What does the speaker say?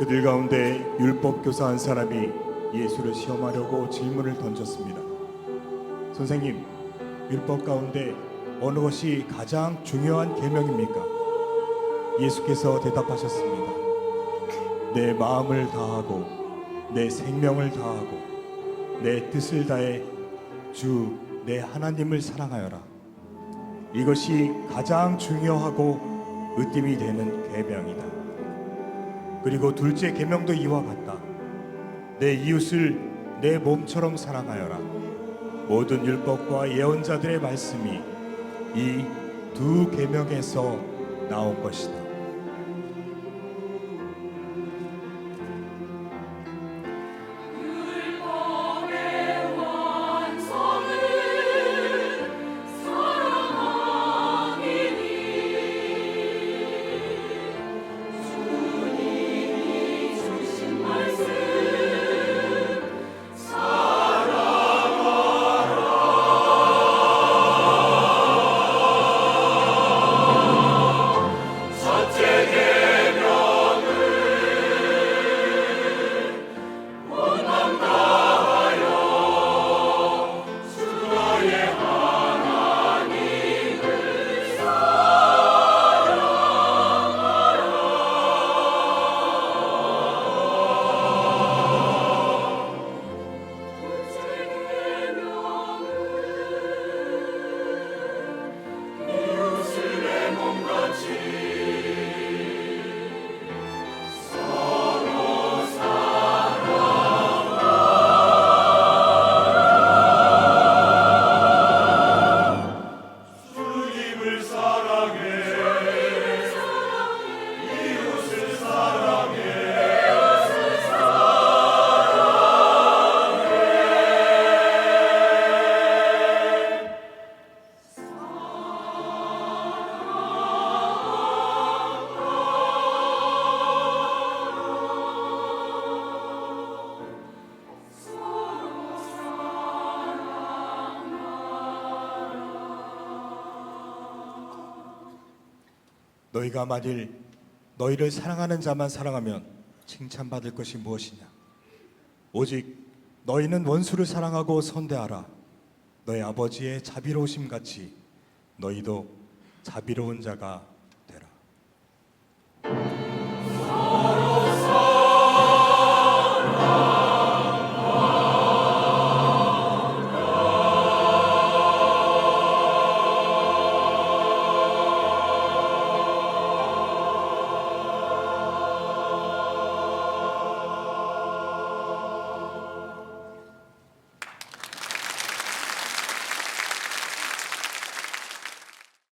그들 가운데 율법 교사 한 사람이 예수를 시험하려고 질문을 던졌습니다. 선생님, 율법 가운데 어느 것이 가장 중요한 계명입니까? 예수께서 대답하셨습니다. 내 마음을 다하고 내 생명을 다하고 내 뜻을 다해 주 내 하나님을 사랑하여라. 이것이 가장 중요하고 으뜸이 되는 계명이다. 그리고 둘째 계명도 이와 같다. 내 이웃을 내 몸처럼 사랑하여라. 모든 율법과 예언자들의 말씀이 이 두 계명에서 나온 것이다. 너희가 만일 너희를 사랑하는 자만 사랑하면 칭찬받을 것이 무엇이냐? 오직 너희는 원수를 사랑하고 선대하라. 너희 아버지의 자비로우심 같이 너희도 자비로운 자가